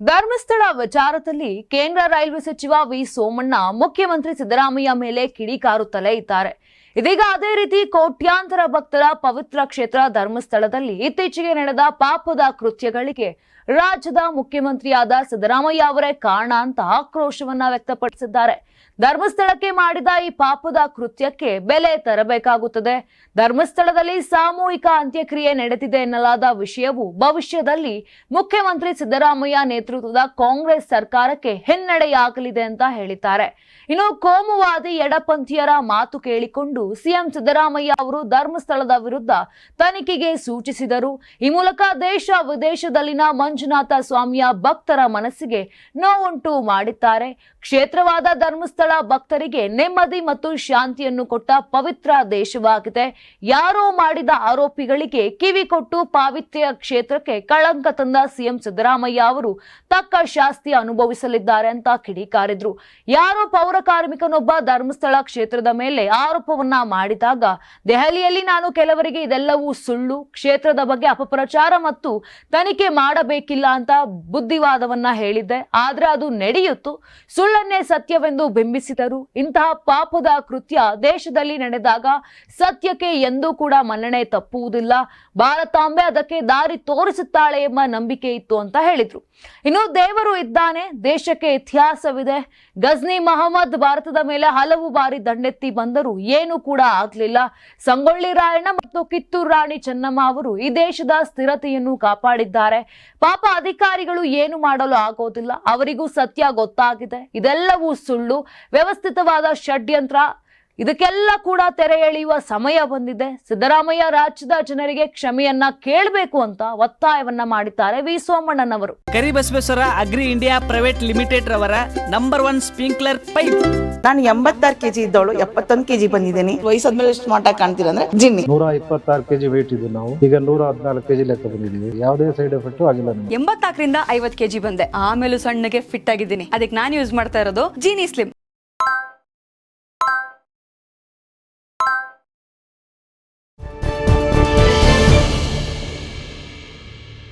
ಧರ್ಮಸ್ಥಳ ವಿಚಾರದಲ್ಲಿ ಕೇಂದ್ರ ರೈಲ್ವೆ ಸಚಿವ ವಿ ಸೋಮಣ್ಣ ಮುಖ್ಯಮಂತ್ರಿ ಸಿದ್ದರಾಮಯ್ಯ ಮೇಲೆ ಕಿಡಿಕಾರುತ್ತಲೇ ಇದ್ದಾರೆ ಇದೀಗ ಅದೇ ರೀತಿ ಕೋಟ್ಯಾಂತರ ಭಕ್ತರ ಪವಿತ್ರ ಕ್ಷೇತ್ರ ಧರ್ಮಸ್ಥಳದಲ್ಲಿ ಇತ್ತೀಚೆಗೆ ನಡೆದ ಪಾಪದ ಕೃತ್ಯಗಳಿಗೆ ರಾಜ್ಯದ ಮುಖ್ಯಮಂತ್ರಿಯಾದ ಸಿದ್ದರಾಮಯ್ಯ ಅವರೇ ಕಾರಣ ಅಂತ ಆಕ್ರೋಶವನ್ನ ವ್ಯಕ್ತಪಡಿಸಿದ್ದಾರೆ. ಧರ್ಮಸ್ಥಳಕ್ಕೆ ಮಾಡಿದ ಈ ಪಾಪದ ಕೃತ್ಯಕ್ಕೆ ಬೆಲೆ ತರಬೇಕಾಗುತ್ತದೆ. ಧರ್ಮಸ್ಥಳದಲ್ಲಿ ಸಾಮೂಹಿಕ ಅಂತ್ಯಕ್ರಿಯೆ ನಡೆದಿದೆ ಎನ್ನಲಾದ ವಿಷಯವು ಭವಿಷ್ಯದಲ್ಲಿ ಮುಖ್ಯಮಂತ್ರಿ ಸಿದ್ದರಾಮಯ್ಯ ನೇತೃತ್ವದ ಕಾಂಗ್ರೆಸ್ ಸರ್ಕಾರಕ್ಕೆ ಹಿನ್ನಡೆಯಾಗಲಿದೆ ಅಂತ ಹೇಳಿದ್ದಾರೆ. ಇನ್ನು ಕೋಮುವಾದಿ ಎಡಪಂಥೀಯರ ಮಾತು ಕೇಳಿಕೊಂಡು ಸಿಎಂ ಸಿದ್ದರಾಮಯ್ಯ ಅವರು ಧರ್ಮಸ್ಥಳದ ವಿರುದ್ಧ ತನಿಖೆಗೆ ಸೂಚಿಸಿದರು. ಈ ಮೂಲಕ ದೇಶ ವಿದೇಶದಲ್ಲಿನ ಮಂಜುನಾಥ ಸ್ವಾಮಿಯ ಭಕ್ತರ ಮನಸ್ಸಿಗೆ ನೋವುಂಟು ಮಾಡಿದ್ದಾರೆ. ಕ್ಷೇತ್ರವಾದ ಧರ್ಮಸ್ಥಳ ಭಕ್ತರಿಗೆ ನೆಮ್ಮದಿ ಮತ್ತು ಶಾಂತಿಯನ್ನು ಕೊಟ್ಟ ಪವಿತ್ರ ದೇಶವಾಗಿದೆ. ಯಾರೋ ಮಾಡಿದ ಆರೋಪಿಗಳಿಗೆ ಕಿವಿ ಕೊಟ್ಟು ಪಾವಿತ್ರ್ಯ ಕ್ಷೇತ್ರಕ್ಕೆ ಕಳಂಕ ತಂದ ಸಿಎಂ ಸಿದ್ದರಾಮಯ್ಯ ಅವರು ತಕ್ಕ ಶಾಸ್ತಿ ಅನುಭವಿಸಲಿದ್ದಾರೆ ಅಂತ ಕಿಡಿಕಾರಿದ್ರು. ಯಾರೋ ಪೌರ ಕಾರ್ಮಿಕನೊಬ್ಬ ಧರ್ಮಸ್ಥಳ ಕ್ಷೇತ್ರದ ಮೇಲೆ ಆರೋಪವನ್ನ ಮಾಡಿದಾಗ ದೆಹಲಿಯಲ್ಲಿ ನಾನು ಕೆಲವರಿಗೆ ಇದೆಲ್ಲವೂ ಸುಳ್ಳು, ಕ್ಷೇತ್ರದ ಬಗ್ಗೆ ಅಪಪ್ರಚಾರ ಮತ್ತು ತನಿಖೆ ಮಾಡಬೇಕಿಲ್ಲ ಅಂತ ಬುದ್ಧಿವಾದವನ್ನ ಹೇಳಿದ್ದೆ. ಆದ್ರೆ ಅದು ನಡೆಯಿತು ಸುಳ್ಳನ್ನೇ ಸತ್ಯವೆಂದು ಬಿಂಬಿಸಿದರು. ಇಂತಹ ಪಾಪದ ಕೃತ್ಯ ದೇಶದಲ್ಲಿ ನಡೆದಾಗ ಸತ್ಯಕ್ಕೆ ಎಂದೂ ಕೂಡ ಮನ್ನಣೆ ತಪ್ಪುವುದಿಲ್ಲ. ಭಾರತಾಂಬೆ ಅದಕ್ಕೆ ದಾರಿ ತೋರಿಸುತ್ತಾಳೆ ಎಂಬ ನಂಬಿಕೆ ಇತ್ತು ಅಂತ ಹೇಳಿದ್ರು. ಇನ್ನು ದೇವರು ಇದ್ದಾನೆ, ದೇಶಕ್ಕೆ ಇತಿಹಾಸವಿದೆ. ಗಜ್ನಿ ಮಹಮ್ಮದ್ ಭಾರತದ ಮೇಲೆ ಹಲವು ಬಾರಿ ದಂಡೆತ್ತಿ ಬಂದರು ಏನು ಕೂಡ ಆಗ್ಲಿಲ್ಲ. ಸಂಗೊಳ್ಳಿ ರಾಯಣ್ಣ ಮತ್ತು ಕಿತ್ತೂರು ರಾಣಿ ಚೆನ್ನಮ್ಮ ಅವರು ಈ ದೇಶದ ಸ್ಥಿರತೆಯನ್ನು ಕಾಪಾಡಿದ್ದಾರೆ. ಪಾಪ ಅಧಿಕಾರಿಗಳು ಏನು ಮಾಡಲು ಆಗೋದಿಲ್ಲ. ಅವರಿಗೂ ಸತ್ಯ ಗೊತ್ತಾಗಿದೆ. ಇದೆಲ್ಲವೂ ಸುಳ್ಳು. ವ್ಯವಸ್ಥಿತವಾದ ಷಡ್ಯಂತ್ರ ಇದಕ್ಕೆಲ್ಲ ಕೂಡ ತೆರೆ ಎಳೆಯುವ ಸಮಯ ಬಂದಿದೆ. ಸಿದ್ದರಾಮಯ್ಯ ರಾಜ್ಯದ ಜನರಿಗೆ ಕ್ಷಮೆಯನ್ನ ಕೇಳಬೇಕು ಅಂತ ಒತ್ತಾಯವನ್ನ ಮಾಡಿದ್ದಾರೆ V ಸೋಮಣ್ಣನವರು. Karibasaveshwara agri India private limited ರವರ ನಂಬರ್ ಒನ್ ಸ್ಪ್ರಿಂಕ್ಲರ್ ಪೈಪ್. ನಾನು ಎಂಬತ್ತಾರು ಕೆಜಿ ಇದ್ದವಳು ಎಪ್ಪತ್ತೊಂದು ಕೆಜಿ ಬಂದಿದ್ದೀನಿ. ವಯಸ್ಸಾದ್ಮೇಲೆ ಸ್ಮಾರ್ಟ್ ಆಗಿ ಕಾಣ್ತೀರ ಅಂದ್ರೆ ಜಿನ್ನಿ. ನೂರ ಇಪ್ಪತ್ತಾರು ಕೆಜಿ ವೇಟ್ ಇದ್ದು ನಾವು. ಈಗ ನೂರ ಹದಿನಾಲ್ಕು ಕೆಜಿ ಲೆಕ್ಕ ಬಂದಿದ್ದೀವಿ. ಯಾವುದೇ ಸೈಡ್ ಎಫೆಕ್ಟ್ ಆಗಿಲ್ಲ ನಮಗೆ. ಎಂಬತ್ನಾಲ್ಕರಿಂದ ಐವತ್ ಕೆಜಿ ಬಂದೆ. ಆಮೇಲೆ ಸಣ್ಣಗೆ ಫಿಟ್ ಆಗಿದ್ದೀನಿ. ಅದಕ್ಕೆ ನಾನು ಯೂಸ್ ಮಾಡ್ತಾ ಇರೋದು ಜೀನಿ ಸ್ಲಿಮ್